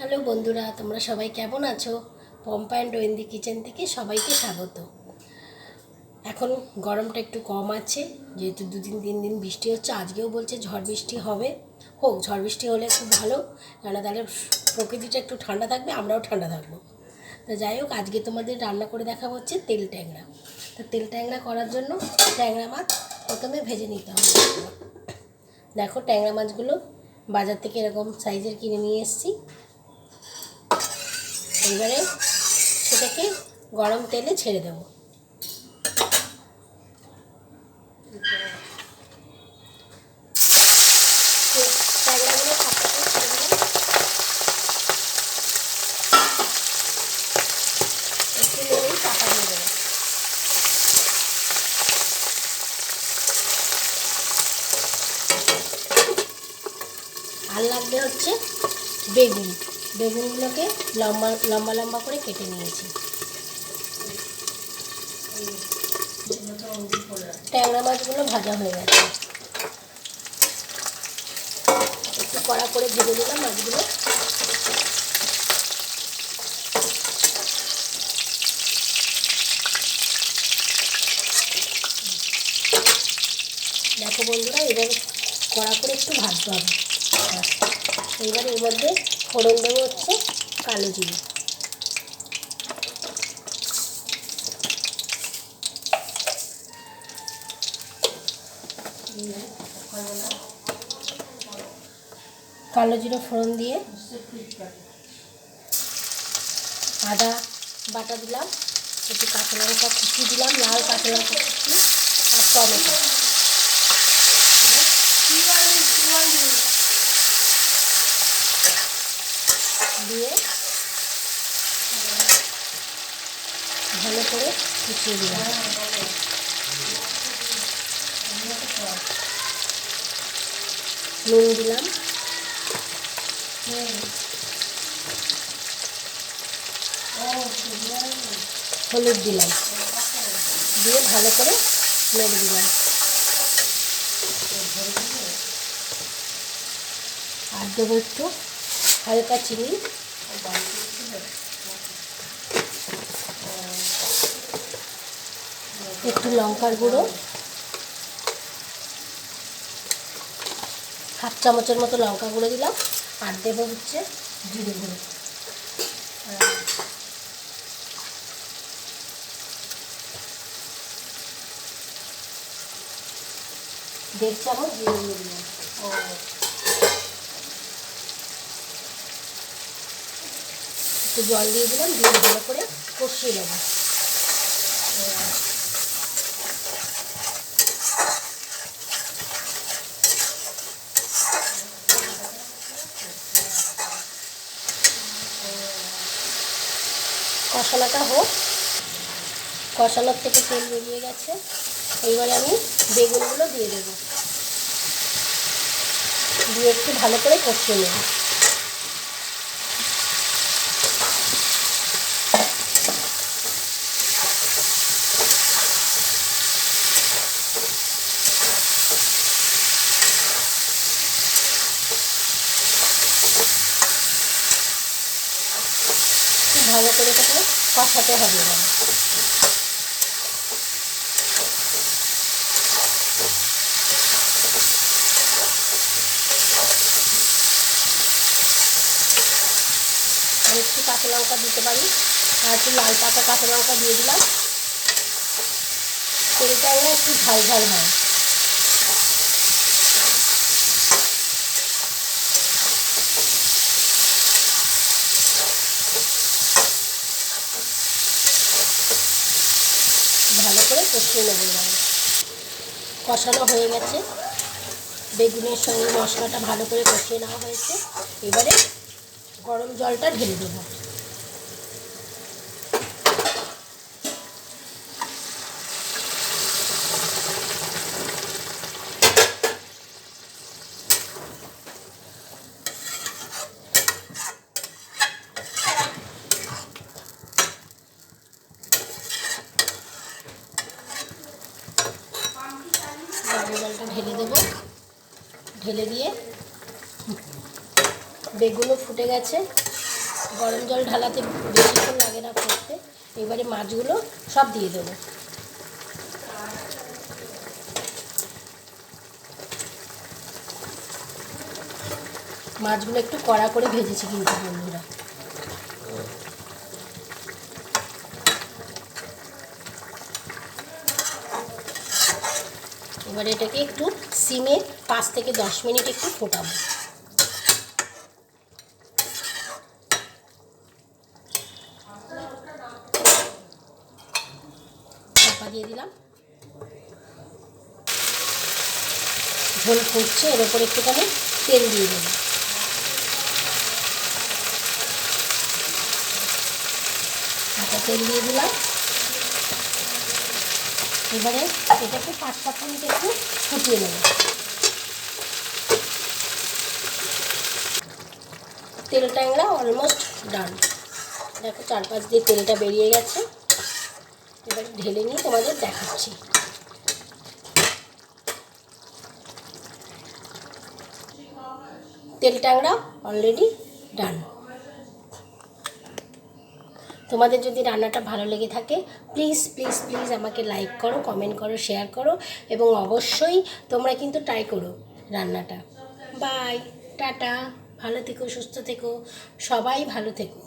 Hello বন্ধুরা, তোমরা সবাই কেমন আছো? পম্পা অ্যান্ড ওয়েন্দি কিচেন থেকে সবাইকে স্বাগত। এখন গরমটা একটু কম আছে, যেহেতু দুদিন তিন দিন বৃষ্টি হচ্ছে, আজকেও বলছে ঝড় বৃষ্টি হবে। হোক, ঝড় বৃষ্টি হলে খুব ভালো, কেননা তাহলে প্রকৃতিটা একটু ঠান্ডা থাকবে, আমরাও ঠান্ডা থাকব। তো যাই হোক, আজকে তোমাদের রান্না করে দেখা হচ্ছে তেল ট্যাংরা। তো তেল ট্যাংরা করার জন্য ট্যাংরা মাছ প্রথমে ভেজে নিতে হবে। দেখো, ট্যাংরা মাছগুলো বাজার থেকে এরকম সাইজের কিনে নিয়ে এসেছি। এবারে সেটাকে গরম তেলে ছেড়ে দেবো। আর লাগবে হচ্ছে বেগুন। বেগুনগুলোকে লম্বা লম্বা লম্বা করে কেটে নিয়েছি। ট্যাংরা মাছগুলো ভাজা হয়ে গেছে। একটু কড়া করে ভেজে দিলাম মাছগুলো। দেখো বন্ধুরা, এবার কড়া করে একটু ভাজতে হবে। এইবার এর মধ্যে ফোড়ন দেবো হচ্ছে কালো জিরে। কালো জিরে ফোড়ন দিয়ে আদা বাটা দিলাম, একটু কাঁচা লঙ্কা কুচি দিলাম, লাল কাঁচা লঙ্কা কুচি আর টমেটো দিয়ে ভালো করে কুচিয়ে দিলাম। নুন দিলাম। হলুদ দিলাম। দিয়ে ভালো করে নেড়ে দিলাম। আর দেবো একটু হালকা চিনি। একটু লঙ্কার গুঁড়ো। হাফ চামচের মতো লঙ্কা গুঁড়ো দিলাম, আর দেবো হচ্ছে জিরে গুঁড়ো। দেড় চামচ জিরে গুঁড়ো দিলাম। ও। একটু জল দিয়ে দিলাম, দিয়ে ভালো করে কষিয়ে নেব। কষানোটা হোক। কষানোর থেকে তেল বেরিয়ে গেছে। এইবারে আমি বেগুনগুলো দিয়ে দেবো। দিয়ে একটু ভালো করে কষিয়ে নেব খুব ভালো করে এটাকে কষাতে হবে আর একটু কাঁচা লঙ্কা দিতে পারি। আর একটু লাল পাতা, কাঁচা লঙ্কা দিয়ে দিলাম। তেলটা একটু ঝাল ঝাল হয় ভালো করে কষিয়ে নেব এবার কষানো হয়ে গেছে। বেগুনের সঙ্গে মশলাটা ভালো করে কষিয়ে নেওয়া হয়েছে। এবারে গরম জলটা ঢেলে দেবো গরম জলটা ঢেলে দেবো ঢেলে দিয়ে বেগুনও ফুটে গেছে। গরম জল ঢালাতে বেশিক্ষণ লাগে না করতে এবারে মাছগুলো সব দিয়ে দেবো। মাছগুলো একটু কড়া করে ভেজেছি কিন্তু বন্ধুরা। এবার এটাকে একটু সিমে পাঁচ থেকে দশ মিনিট একটু ফোটাবো। দিয়ে দিলাম। ঝোল ফুটছে, এর ওপর একটুখানি তেল দিয়ে দেবো তেল দিয়ে দিলাম। এবারে এটাকে পাঁচ সাত মিনিট একটু ফুটিয়ে নেব। তেল ট্যাংরা অলমোস্ট ডান দেখো চারপাশ দিয়ে তেলটা বেরিয়ে গেছে। এবার ঢেলে নিয়ে তোমাদের দেখাচ্ছি। তেল ট্যাংরা অলরেডি ডান তোমাদের যদি রান্নাটা ভালো লেগে থাকে প্লিজ প্লিজ প্লিজ আমাকে লাইক করো কমেন্ট করো শেয়ার করো, এবং অবশ্যই তোমরা কিন্তু ট্রাই করো রান্নাটা। বাই টাটা ভালো থেকো, সুস্থ থেকো, সবাই ভালো থেকো।